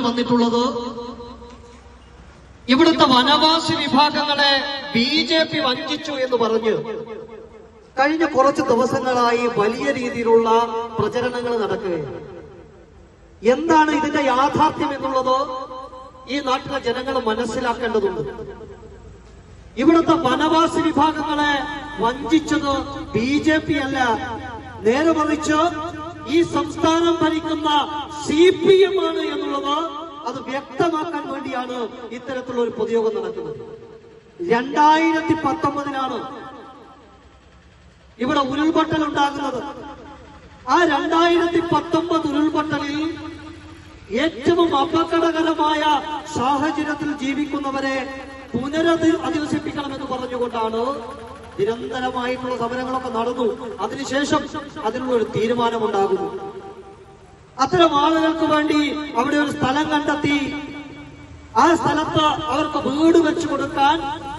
വേണ്ടി വന്നിട്ടുള്ളത്? ഇവിടുത്തെ വനവാസി വിഭാഗങ്ങളെ ബി ജെ പി വഞ്ചിച്ചു എന്ന് പറഞ്ഞ്. കഴിഞ്ഞ കുറച്ച് ദിവസങ്ങളായി വലിയ രീതിയിലുള്ള പ്രചരണങ്ങൾ നടക്കുകയാണ് എന്താണ് ഇതിന്റെ യാഥാർത്ഥ്യം എന്നുള്ളത്? ഈ നാട്ടിലെ ജനങ്ങൾ മനസ്സിലാക്കേണ്ടതുണ്ട്. ഇവിടുത്തെ വനവാസി വിഭാഗങ്ങളെ വഞ്ചിച്ചത് ബി ജെ പി അല്ല. നേരെ മറിച്ച് ഈ സംസ്ഥാനം ഭരിക്കുന്ന സി പി എം ആണ് എന്നുള്ളത് അത് വ്യക്തമാക്കാൻ വേണ്ടിയാണ് ഇത്തരത്തിലുള്ള ഒരു പൊതുയോഗം നടക്കുന്നത്. രണ്ടായിരത്തി പത്തൊമ്പതിലാണ് ഇവിടെ ഉരുൾപൊട്ടൽ ഉണ്ടാകുന്നത്. ആ രണ്ടായിരത്തി പത്തൊമ്പത് ഉരുൾപൊട്ടലിൽ ഏറ്റവും അപകടകരമായ സാഹചര്യത്തിൽ ജീവിക്കുന്നവരെ പുനരധി അധിവസിപ്പിക്കണമെന്ന് പറഞ്ഞുകൊണ്ടാണ് നിരന്തരമായിട്ടുള്ള സമരങ്ങളൊക്കെ നടന്നു. അതിനുശേഷം അതിനുള്ള ഒരു തീരുമാനമുണ്ടാകുന്നു. അത്തരം ആളുകൾക്ക് വേണ്ടി അവിടെ ഒരു സ്ഥലം കണ്ടെത്തി. ആ സ്ഥലത്ത് അവർക്ക് വീട് വെച്ചു കൊടുക്കാൻ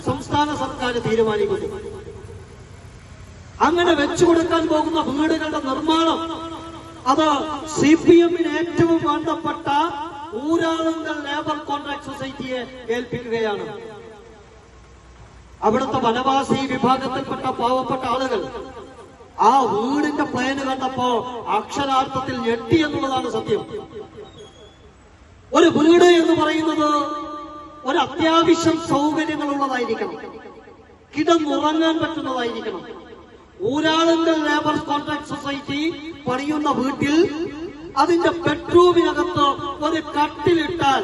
സംസ്ഥാന സർക്കാർ തീരുമാനിക്കുന്നു. അങ്ങനെ വെച്ചു കൊടുക്കാൻ പോകുന്ന വീടുകളുടെ നിർമ്മാണം അത് സി പി എമ്മിന് ഏറ്റവും വേണ്ടപ്പെട്ട ഊരാളുങ്കൽ ലേബർ കോൺട്രാക്ട് സൊസൈറ്റിയെ ഏൽപ്പിക്കുകയാണ്. അവിടുത്തെ വനവാസി വിഭാഗത്തിൽപ്പെട്ട പാവപ്പെട്ട ആളുകൾ ആ വീടിന്റെ പ്ലാന് കണ്ടപ്പോ അക്ഷരാർത്ഥത്തിൽ ഞെട്ടി എന്നുള്ളതാണ് സത്യം. ഒരു വീട് എന്ന് പറയുന്നത് ഒരു അത്യാവശ്യം സൗകര്യങ്ങളുള്ളതായിരിക്കണം. കിടന്നുറങ്ങാൻ പറ്റുന്നതായിരിക്കണം. ഊരാളുങ്കൽ ലേബർ കോൺട്രാക്ട് സൊസൈറ്റി പണിയുന്ന വീട്ടിൽ അതിന്റെ ബെഡ്റൂമിനകത്ത് ഒരു കട്ടിലിട്ടാൽ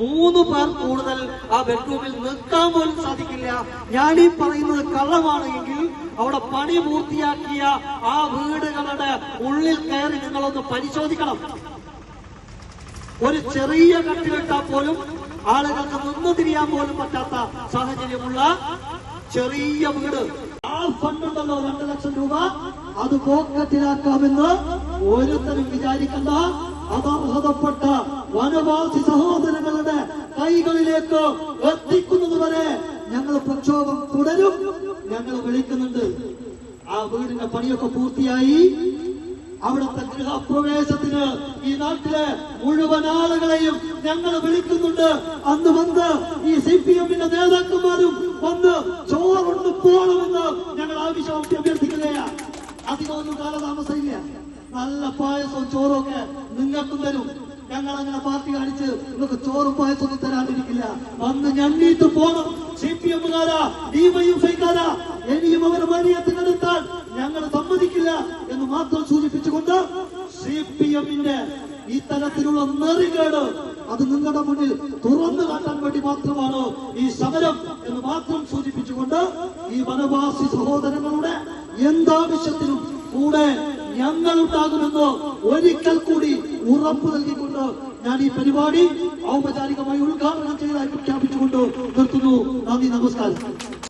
മൂന്ന് പേർ കൂടുതൽ ആ ബെഡ്റൂമിൽ നിൽക്കാൻ പോലും സാധിക്കില്ല. ഞാൻ ഈ പറയുന്നത് കള്ളമാണ് എങ്കിൽ അവിടെ പണി പൂർത്തിയാക്കിയ ആ വീടുകളുടെ ഉള്ളിൽ കയറി നിങ്ങളൊന്ന് പരിശോധിക്കണം. ഒരു ചെറിയ കട്ടിലിട്ടാൽ പോലും ആളുകൾക്ക് നിന്ന് തിരിയാൻ പോലും പറ്റാത്ത സാഹചര്യമുള്ള ചെറിയ വീട്. ആ ഫണ്ടുണ്ടല്ലോ രണ്ട് ലക്ഷം രൂപ. അത് പോക്കറ്റിലാക്കാമെന്ന് ഓരോരുത്തരും വിചാരിക്കണ്ട. അത് അർഹതപ്പെട്ട വനവാസി സഹോദരങ്ങളുടെ കൈകളിലേക്ക് എത്തിക്കുന്നത് വരെ ഞങ്ങൾ പ്രക്ഷോഭം തുടരും. ഞങ്ങൾ വിളിക്കുന്നുണ്ട്. ആ വീടിന്റെ പണിയൊക്കെ പൂർത്തിയായി. അവിടുത്തെ ഗൃഹപ്രവേശത്തിന് ഈ നാട്ടിലെ മുഴുവൻ ആളുകളെയും ഞങ്ങൾ വിളിക്കുന്നുണ്ട്. അന്ന് വന്ന് ഈ സി പി എമ്മിന്റെ നേതാക്കന്മാരും വന്ന് ചോറുണ്ട് പോകണമെന്ന് ഞങ്ങൾ ആവശ്യം അഭ്യർത്ഥിക്കുകയാണ്. അധികമൊന്നും കാലതാമസമില്ല. നല്ല പായസവും ചോറും ഒക്കെ നിങ്ങൾക്കും തരും. ഞങ്ങൾ അങ്ങനെ പാർട്ടി കാണിച്ച് നിങ്ങൾക്ക് ചോറും പായസമൊന്നും തരാണ്ടിരിക്കില്ല. വന്ന് ഞണ്ണീട്ട് പോകണം സി പി എമ്മുകാരാ ഡിവൈഎഫ്ഐക്കാരാ ഇനിയും അവർ മരിയത്തിനെടുത്താൽ ഞങ്ങൾ സമ്മതിക്കില്ല എന്ന് മാത്രം സൂചിപ്പിച്ചുകൊണ്ട് സി പി എമ്മിന്റെ ഈ തരത്തിലുള്ള നെറികേട് അത് നിങ്ങളുടെ മുന്നിൽ തുറന്നു കാട്ടാൻ വേണ്ടി മാത്രമാണ് ഈ സമരം എന്ന് മാത്രം സൂചിപ്പിച്ചുകൊണ്ട് ഈ വനവാസി സഹോദരങ്ങളുടെ എന്താവശ്യത്തിനും കൂടെ ഞങ്ങൾ ഉണ്ടാകുമെന്ന് ഒരിക്കൽ കൂടി ഉറപ്പ് നൽകിക്കൊണ്ട് ഞാൻ ഈ പരിപാടി ഔപചാരികമായി ഉദ്ഘാടനം ചെയ്തതായി പ്രഖ്യാപിച്ചുകൊണ്ട് നിർത്തുന്നു. നന്ദി നമസ്കാരം.